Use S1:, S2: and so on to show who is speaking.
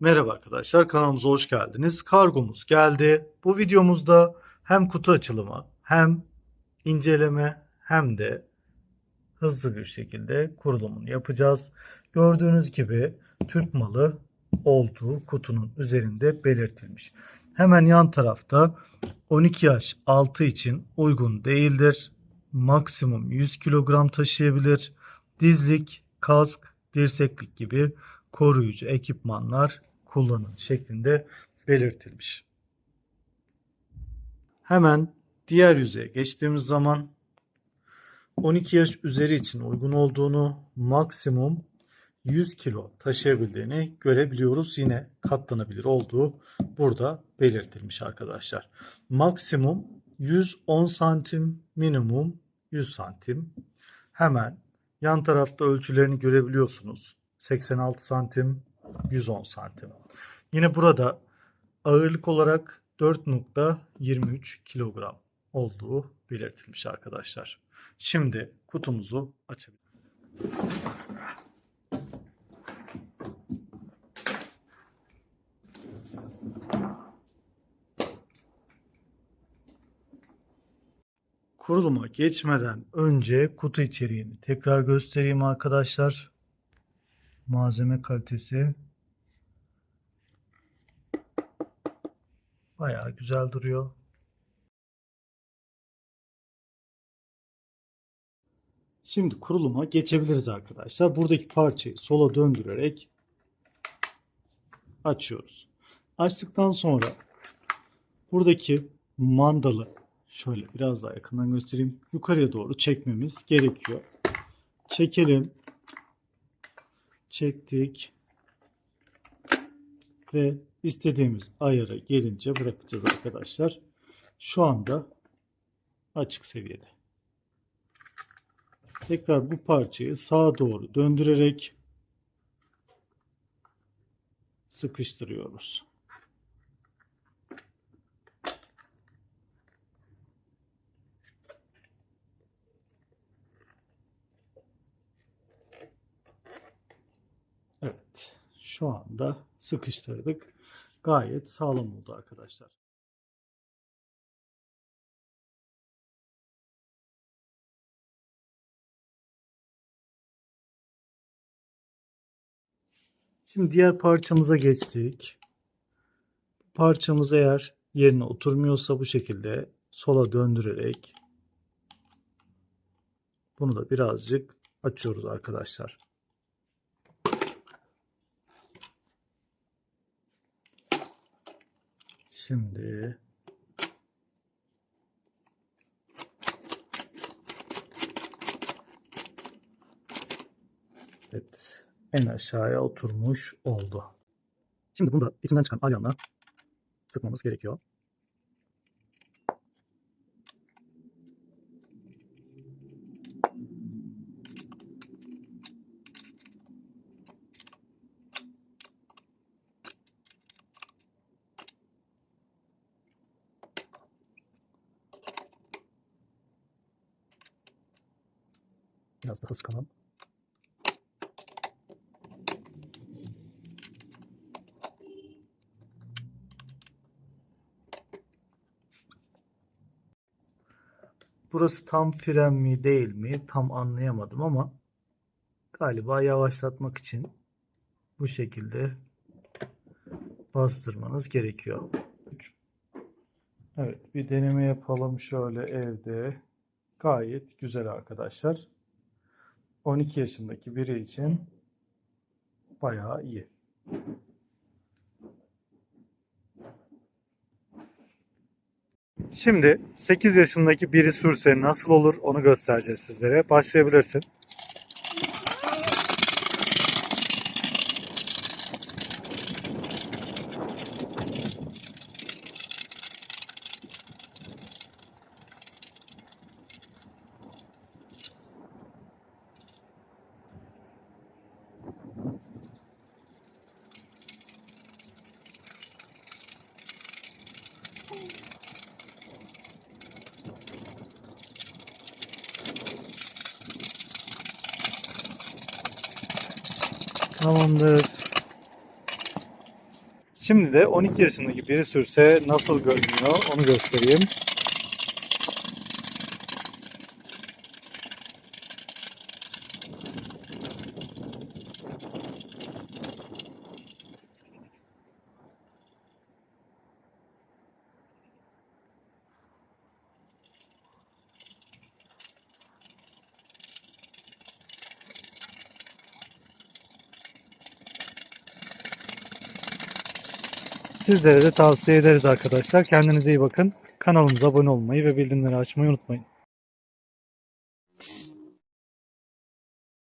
S1: Merhaba arkadaşlar kanalımıza hoş geldiniz. Kargomuz geldi. Bu videomuzda hem kutu açılımı hem inceleme hem de hızlı bir şekilde kurulumunu yapacağız. Gördüğünüz gibi Türk malı olduğu kutunun üzerinde belirtilmiş. Hemen yan tarafta 12 yaş altı için uygun değildir. Maksimum 100 kilogram taşıyabilir. Dizlik, kask, dirseklik gibi koruyucu ekipmanlar kullanın şeklinde belirtilmiş. Hemen diğer yüzeye geçtiğimiz zaman 12 yaş üzeri için uygun olduğunu, maksimum 100 kilo taşıyabildiğini görebiliyoruz. Yine katlanabilir olduğu burada belirtilmiş arkadaşlar. Maksimum 110 santim, minimum 100 santim. Hemen yan tarafta ölçülerini görebiliyorsunuz. 86 santim, 110 santim. Yine burada ağırlık olarak 4.23 kilogram olduğu belirtilmiş arkadaşlar. Şimdi kutumuzu açabiliriz. Kuruluma geçmeden önce kutu içeriğini tekrar göstereyim arkadaşlar. Malzeme kalitesi bayağı güzel duruyor. Şimdi kuruluma geçebiliriz arkadaşlar. Buradaki parçayı sola döndürerek açıyoruz. Açtıktan sonra buradaki mandalı şöyle biraz daha yakından göstereyim. Yukarıya doğru çekmemiz gerekiyor. Çekelim. Çektik. Ve istediğimiz ayara gelince bırakacağız arkadaşlar. Şu anda açık seviyede. Tekrar bu parçayı sağa doğru döndürerek sıkıştırıyoruz. Evet. Şu anda sıkıştırdık. Gayet sağlam oldu arkadaşlar. Şimdi diğer parçamıza geçtik. Parçamız eğer yerine oturmuyorsa bu şekilde sola döndürerek bunu da birazcık açıyoruz arkadaşlar. Şimdi Evet. En aşağıya oturmuş oldu. Şimdi bunu da içinden çıkan alyanla sıkmamız gerekiyor. Biraz daha sıkalım. Burası tam fren mi değil mi tam anlayamadım ama galiba yavaşlatmak için bu şekilde bastırmanız gerekiyor. Evet bir deneme yapalım şöyle evde. Gayet güzel arkadaşlar. 12 yaşındaki biri için bayağı iyi. Şimdi 8 yaşındaki biri sürse nasıl olur onu göstereceğiz sizlere. Başlayabilirsin. Tamamdır. Şimdi de 12 yaşındaki biri sürse nasıl görünüyor onu göstereyim. Sizlere de tavsiye ederiz arkadaşlar. Kendinize iyi bakın. Kanalımıza abone olmayı ve bildirimleri açmayı unutmayın.